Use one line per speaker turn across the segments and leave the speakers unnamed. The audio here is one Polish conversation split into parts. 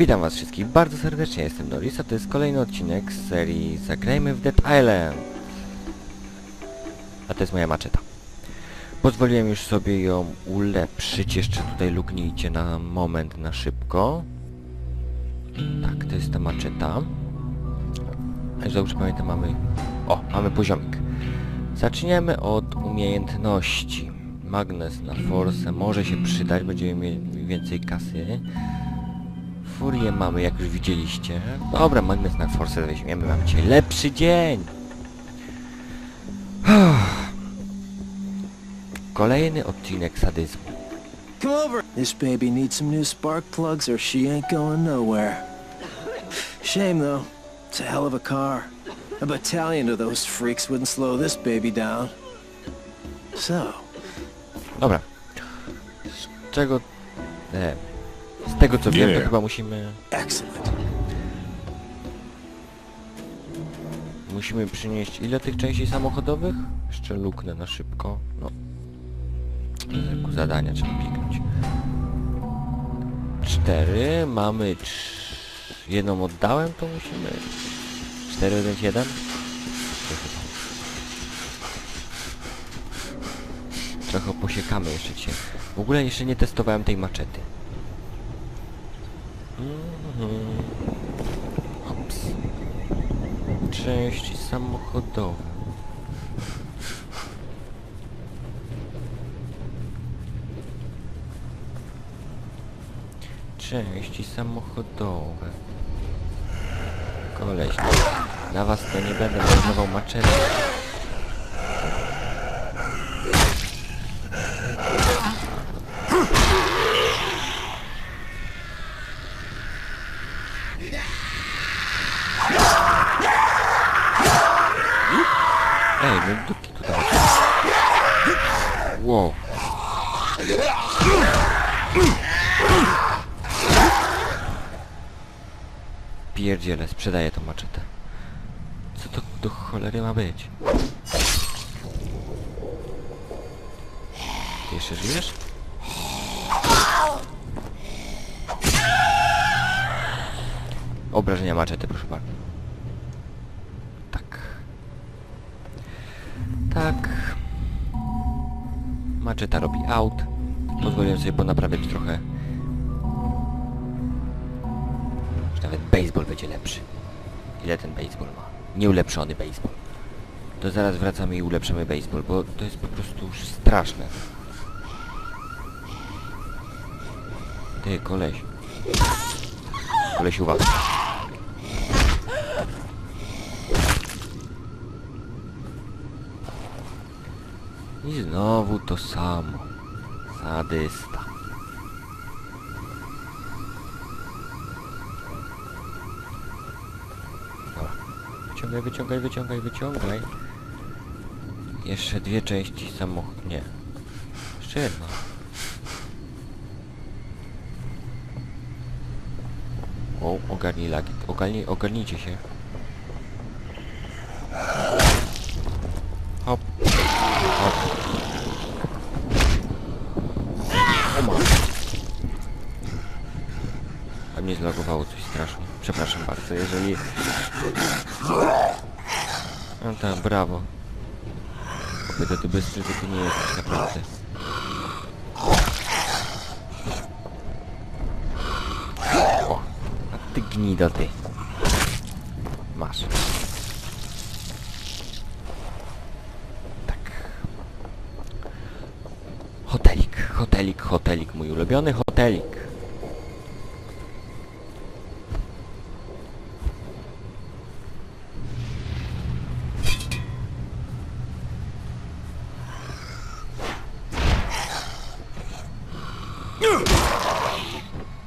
Witam was wszystkich bardzo serdecznie, jestem Norris, a to jest kolejny odcinek z serii Zagrajmy w Dead Island. A to jest moja maczeta. Pozwoliłem już sobie ją ulepszyć, jeszcze tutaj luknijcie na moment, na szybko. Tak, to jest ta maczeta. Już dobrze pamiętam, mamy... O, mamy poziomik. Zaczniemy od umiejętności. Magnes na force może się przydać, będziemy mieli więcej kasy. Furię mamy, jak już widzieliście. Dobra, magnes na force weźmiemy, mamy dzisiaj lepszy dzień. Kolejny odcinek sadyzmu.
Come over. This baby needs some new spark plugs or she ain't going nowhere. Shame though. It's a hell of a car. A battalion of those freaks wouldn't slow this baby down. So,
Dobra. Z czego... E, z tego co wiem, to chyba musimy...
excellent.
Musimy przynieść ile tych części samochodowych? Jeszcze luknę na szybko. No. Zadania trzeba piknąć. Cztery. Mamy trz... Jedną oddałem, to musimy... Cztery, jeden, jeden? Trochę posiekamy jeszcze dzisiaj. W ogóle jeszcze nie testowałem tej maczety. Hops. Części samochodowe. Części samochodowe. Koleś, na was to nie będę marnował maczety. Dupki tutaj. Wow. Pierdziele, sprzedaję tą maczetę. Co to do cholery ma być? Ty jeszcze żyjesz? Obrażenia maczety, proszę bardzo. Tak. Tak. Maczeta robi out. Pozwoliłem sobie ponaprawiać trochę. Że nawet baseball będzie lepszy. Ile ten baseball ma? Nieulepszony baseball. To zaraz wracamy i ulepszymy baseball, bo to jest po prostu już straszne. Ty, koleś. Koleś, uwaga. I znowu to samo. Sadysta. Dobra. Wyciągaj, wyciągaj, wyciągaj, wyciągaj. Jeszcze dwie części samochód. Nie. Jeszcze jedna. O, ogarnij lagi. Ogarnij, ogarnijcie się. Zlogowało coś strasznie. Przepraszam bardzo, jeżeli... No tak, brawo. Kopyto, ty bystry, to ty nie jesteś naprawdę. O, a ty gnido ty. Masz. Tak. Hotelik, hotelik, hotelik, mój ulubiony hotelik.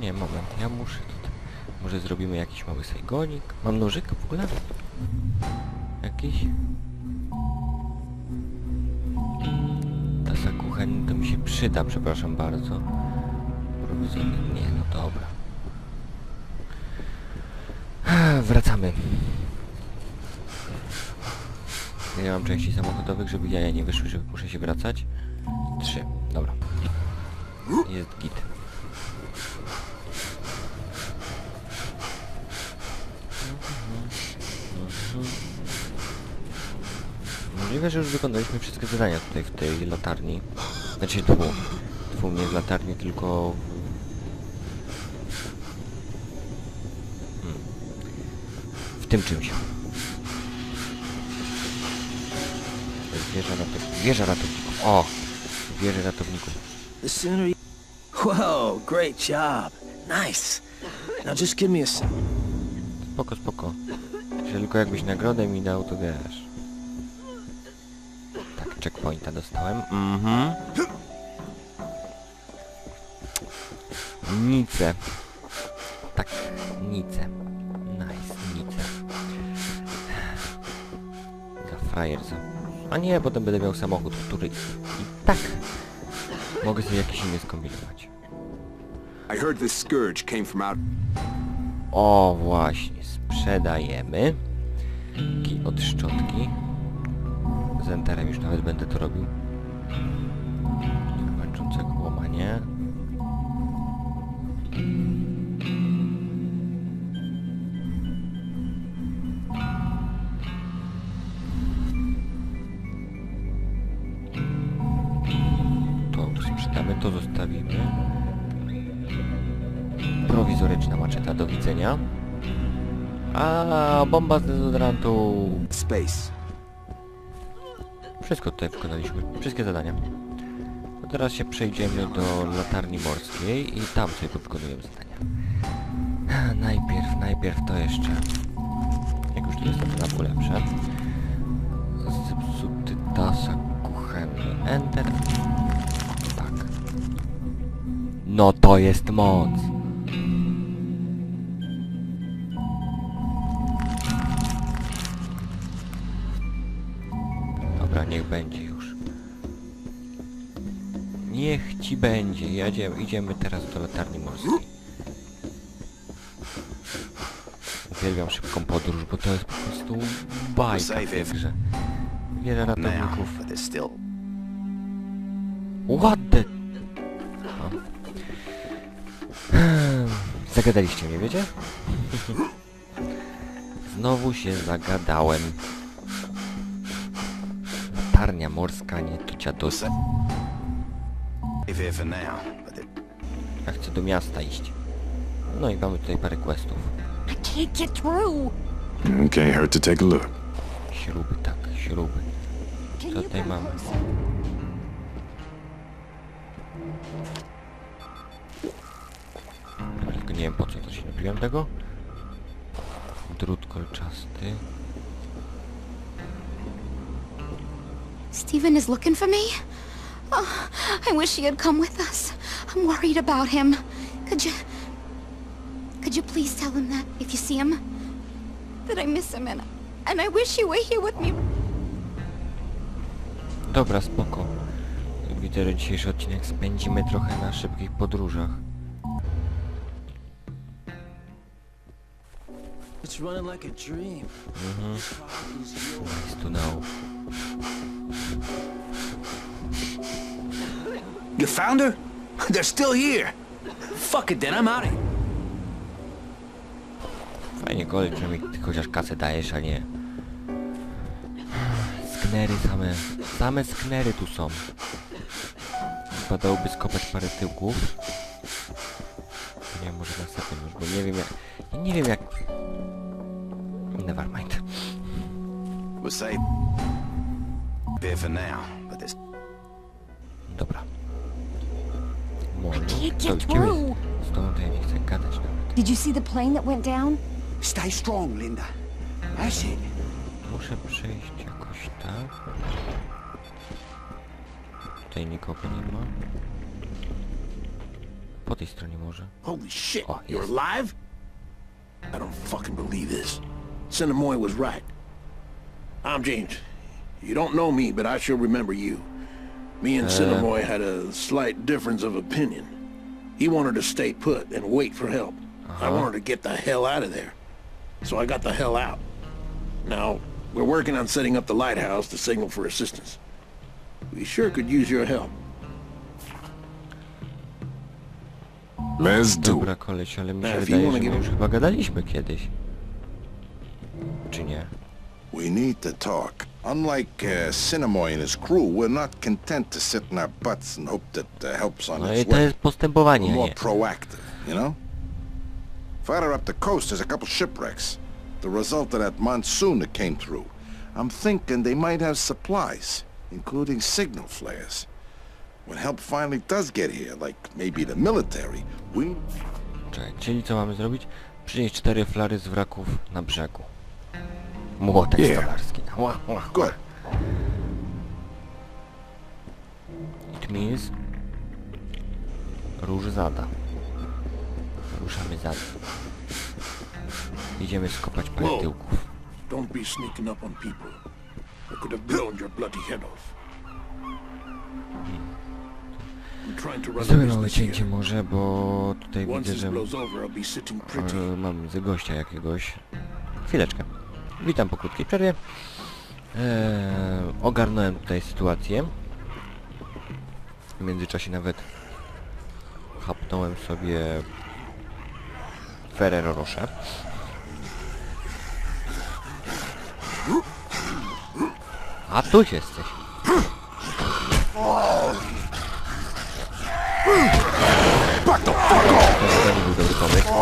Nie, moment, ja muszę tutaj... Może zrobimy jakiś mały sejgonik? Mam nożyk w ogóle? Jakiś? Tasa kuchenna to mi się przyda, przepraszam bardzo. Prowizorny? Nie, no dobra. Wracamy. Ja mam części samochodowych, żeby jaja nie wyszły, żeby muszę się wracać. Trzy, dobra. Jest git. Możliwe, że już wykonaliśmy wszystkie zadania tutaj w tej latarni. Znaczy tu. Tu nie w latarni, tylko w... Hmm. W tym czymś. To jest wieża, ratow... wieża ratowników. O! Wieża ratowników.
The sooner you... Whoa, great job. Nice. Now just give me a.
Spoko, spoko. Tylko jakbyś nagrodę mi dał, to wiesz. Tak, checkpointa dostałem. Mhm. Nice. Tak, nice. Nice, nice. Za frajerza. A nie, potem będę miał samochód, który i tak mogę sobie jakiś inny skombinować.
I heard this scourge came from out.
O, właśnie, sprzedajemy. Kij od szczotki. Z enterem już nawet będę to robił. Bomba z dezodorantu.
Space.
Wszystko tutaj wykonaliśmy. Wszystkie zadania. To teraz się przejdziemy do latarni morskiej i tam sobie wykonujemy zadania. Najpierw, najpierw to jeszcze. Jak już tu jest to na polepsze. Zepsuty tasak kuchenny. Enter. Tak. No to jest moc. Niech będzie już. Niech ci będzie. Jedziemy, idziemy teraz do latarni morskiej. Uwielbiam szybką podróż, bo to jest po prostu bajka w tej grze. Wiele ratowników. What the... Zagadaliście mnie, wiecie? Znowu się zagadałem. Latarnia morska, nie tu dziados.
Save here for now, but there-
Ja chcę do miasta iść. No i mamy tutaj parę questów.
I can't get through.
Can't hurt to take a look.
Śruby, tak, śruby. Co tutaj mamy? Tylko nie wiem po co to się napiłem tego. Drut kolczasty.
Stephen is looking for me? Oh, I wish he had come with us. I'm worried about him. Could you... Could you please tell him that, if you see him? That I miss him and... And I wish he were here with me.
Dobra, spoko. Widzę, że dzisiejszy odcinek spędzimy trochę na szybkich podróżach.
It's running like a dream.
Nice to know.
You found her? They're still here. Fuck it then, I'm out of here.
Fajnie gole, przynajmniej ty chociaż kasę dajesz, a nie... Sknery same. Same sknery tu są. Wypadałoby skopać parę tyłków. Nie, może następnym już, bo nie wiem jak... ja Nie wiem jak... Nevermind.
We'll save here for now, but there's.
Dobra. Może.
can't
To
get
idziemy
through.
z tobą to ja nie chcę gadać nawet.
Did you see the plane that went down?
Stay strong, Linda. That's it.
Muszę przejść jakoś tak. Tutaj nikogo nie ma. Po tej stronie może.
Holy shit, you're alive? I don't fucking believe this. Senator Moy was right. I'm James. You don't know me, but I sure remember you. Me and uh. Senator Moy had a slight difference of opinion. He wanted to stay put and wait for help. I uh-huh. wanted to get the hell out of there. So I got the hell out. Now, we're working on setting up the lighthouse to signal for assistance. We sure could use your help.
Let's do
Dobra
it.
koleś, ale mi
Tak,
się
film
wydaje, że my
give-
już chyba gadaliśmy kiedyś. Czy nie?
We need to talk. Unlike uh, Cinemoy and his crew, we're not content to sit in our butts and hope that uh, help's on
No i
its
to
way.
jest postępowanie,
We're
a
more
nie.
proactive, you know? Farther up the coast, there's a couple shipwrecks. The result of that monsoon that came through. I'm thinking they might have supplies, including signal flares. When help finally does get here, like maybe the military, we...
Czekaj, czyli co mamy zrobić? Przynieść cztery flary z wraków na brzegu. Młotek
Yeah.
stolarski. Ła, ła. It means... Róż zada. Ruszamy za Idziemy skopać parę tyłków.
Don't be sneaking up on people. I could have blown your bloody head off. A
Zrobię małe
business
cięcie
here.
może, bo tutaj widzę, że
over,
mam z gościa jakiegoś. Chwileczkę. Witam po krótkiej przerwie. E, ogarnąłem tutaj sytuację. W międzyczasie nawet chapnąłem sobie Ferrero Rocher. A tu jesteś. To nie był dobry pomysł.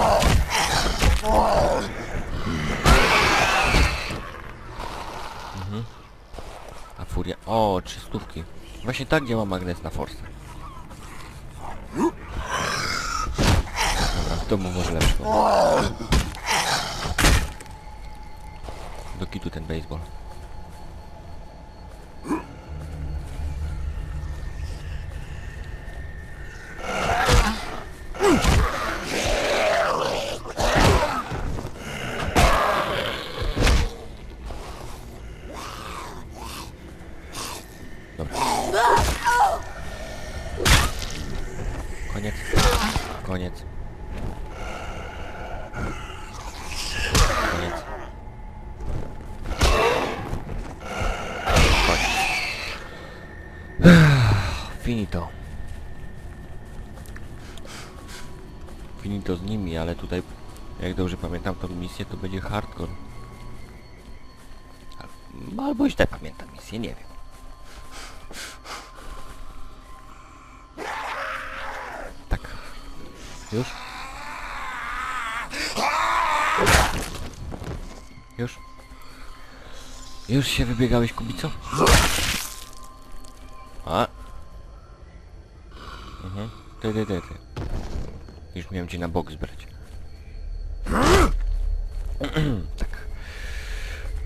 Mhm. A furia... O, trzy stówki. Właśnie tak działa magnes na Force. Dobra, w domu może lepszy. Do kitu ten baseball. Jak dobrze pamiętam tą misję, to będzie hardcore. Al- Albo źle pamiętam misję, nie wiem. Tak. Już? Już? Już się wybiegałeś, Kubico? A? Mhm. Ty, ty, ty, ty. Już miałem cię na bok zbrać. tak.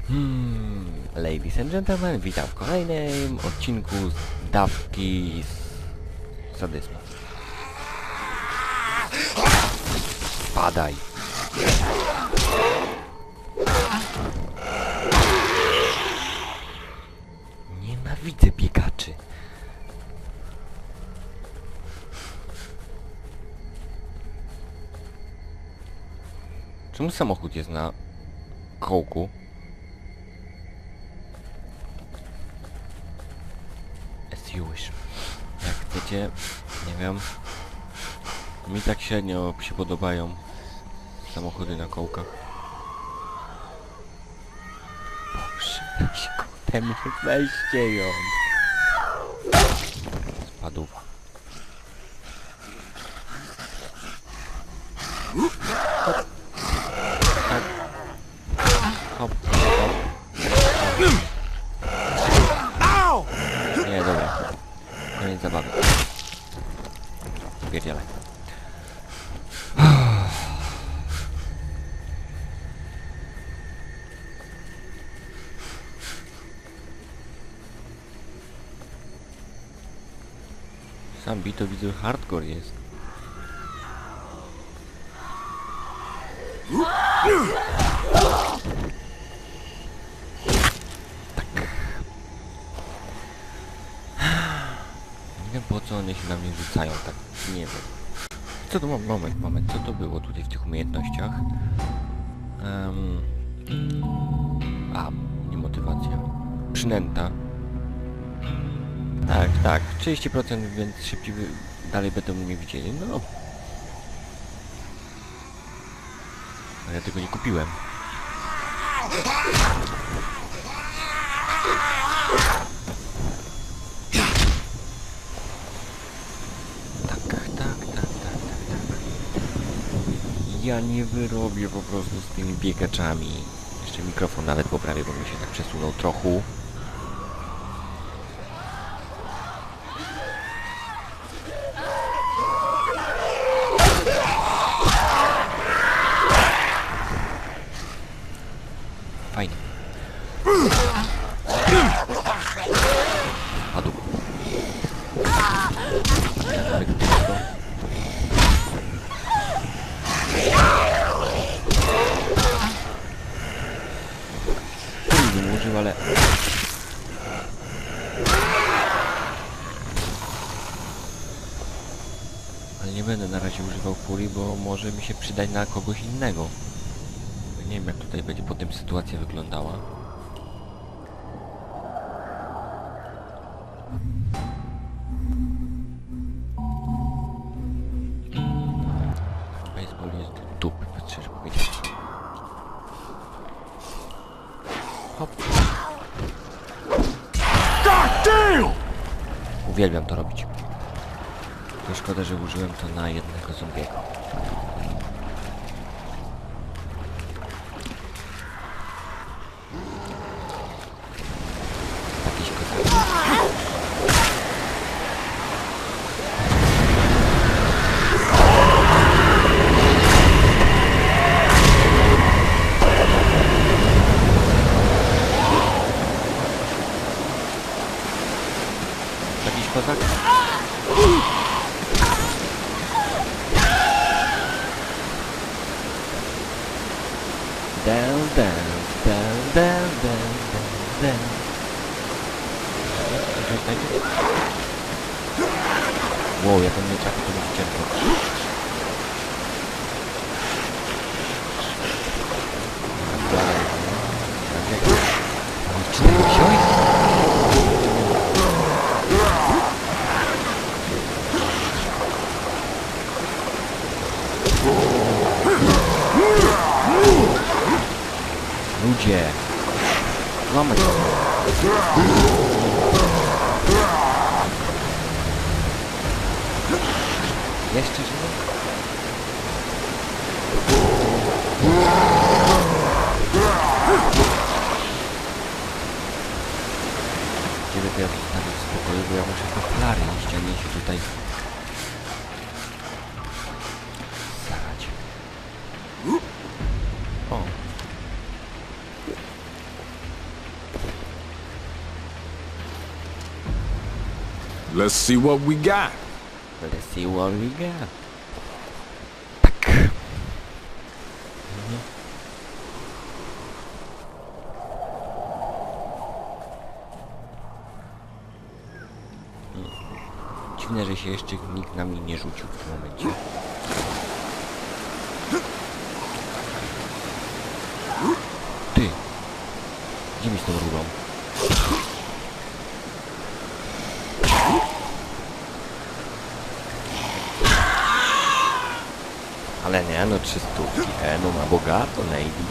Hmm. Ladies and gentlemen, witam w kolejnym odcinku z dawki z sadyzmu. Padaj. Nienawidzę biegaczy. Czemu samochód jest na kołku? Jak chcecie, nie wiem. Mi tak średnio się podobają samochody na kołkach. Boże, weź kotem, weźcie ją. Spadła. Hop. Tak. Hop, hop. Nie, dobra. Koniec zabawy. Pierdzielaj. Sam to widzę hardcore jest. Nie wiem po co one się na mnie rzucają tak. Nie wiem. Co to moment, moment, co to było tutaj w tych umiejętnościach? Em, a, nie motywacja. Przynęta. Tak, tak. 30% więc szybciej dalej będą mnie widzieli. No. A ja tego nie kupiłem. Ja nie wyrobię po prostu z tymi biegaczami. Jeszcze mikrofon nawet poprawię, bo mi się tak przesunął trochę. Fajnie. Padł. Elektryko. Kuli bym użył, ale... Ale nie będę na razie używał furii, bo może mi się przydać na kogoś innego. Nie wiem jak tutaj będzie potem sytuacja wyglądała. Baseball jest dupy, szczerze powiedzieć. Hop. Uwielbiam to robić. To szkoda, że użyłem to na jednego zombiego. Jakiś kozak. Jakiś kozak? Down, down, down, down, down, down, down. Czekajcie. Wow, jak on nie trafi, to będzie ciężko. Tak jak... Czy tego wziąłeś? Ludzie! Złamać go. Jeszcze żyje? Ciebie to ja w spokoju, bo ja muszę flary iść, a nie się tutaj... Zarać. O,
Let's see what we got.
Let's see what we got. Tak. Mhm. Dziwne, że się jeszcze nikt na mnie nie rzucił w tym momencie. Ty! Gdzie mi z tą rurą? Ale nie, no 300. E, no ma bogato, lady.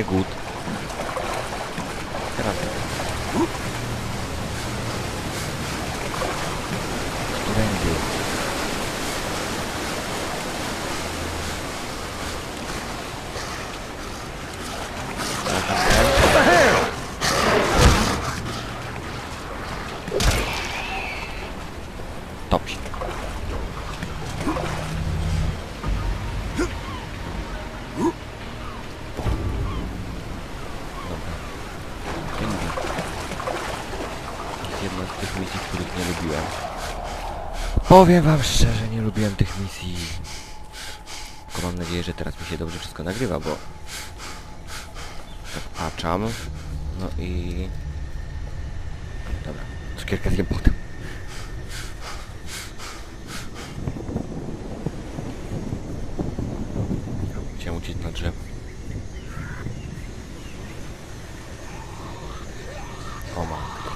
Nie Powiem wam szczerze, nie lubiłem tych misji. Tylko mam nadzieję, że teraz mi się dobrze wszystko nagrywa, bo... Tak patrzam. No i... Dobra, cukierka zjem potem. Chciałem uciec na drzewo. O matko.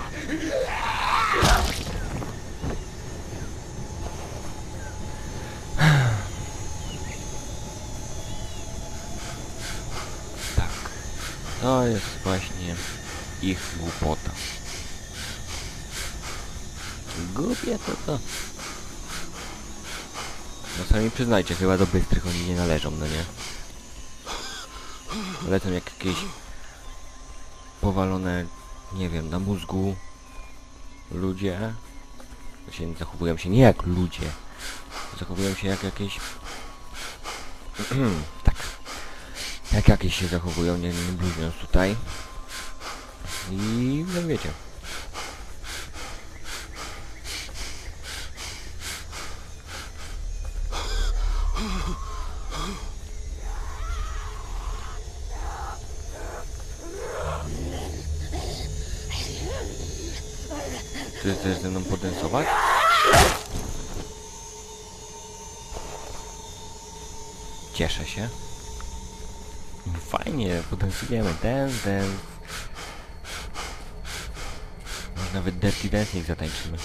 Tak. To jest właśnie ich głupota. Głupie to to. No sami przyznajcie, chyba do bystrych oni nie należą, no nie? Lecą jak jakieś powalone, nie wiem, na mózgu ludzie. Się zachowują się nie jak ludzie. Zachowują się jak jakieś... Jak jakieś się zachowują, nie, nie bluźniąc tutaj. I no wiecie. Czy chcesz ze mną podensować? Cieszę się. Fajnie, podensujemy. Dance, dance. Może nawet Dirty Dancing zatańczymy.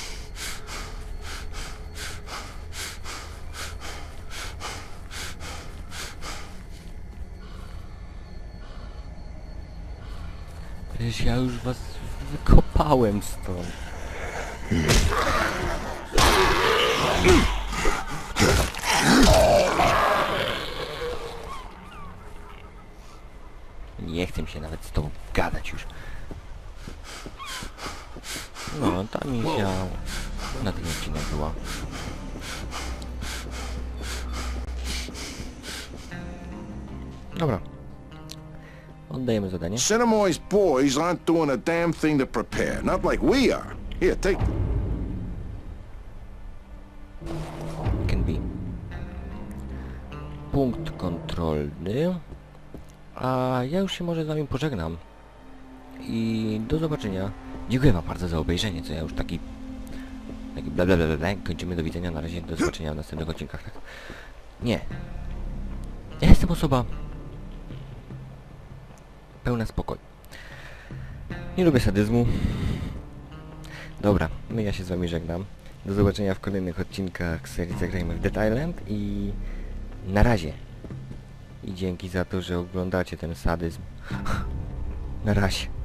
Przecież ja już was wykopałem stąd. Nie chcę się nawet z tobą gadać już. No, ta misja na ten odcinek była. Dobra. Oddajemy zadanie.
Cinnamoy's boys aren't doing a damn thing to prepare. Not like we are. Here, take.
Can be. Punkt kontrolny. A ja już się może z wami pożegnam. I do zobaczenia. Dziękuję wam bardzo za obejrzenie, co ja już taki... Taki bla bla bla bla. Kończymy, do widzenia, na razie, do zobaczenia w następnych odcinkach, tak? Nie. Ja jestem osoba... Pełna spokoju. Nie lubię sadyzmu. Dobra, my ja się z wami żegnam. Do zobaczenia w kolejnych odcinkach serii Zagrajmy w Dead Island i na razie. I dzięki za to, że oglądacie ten sadyzm. Na razie.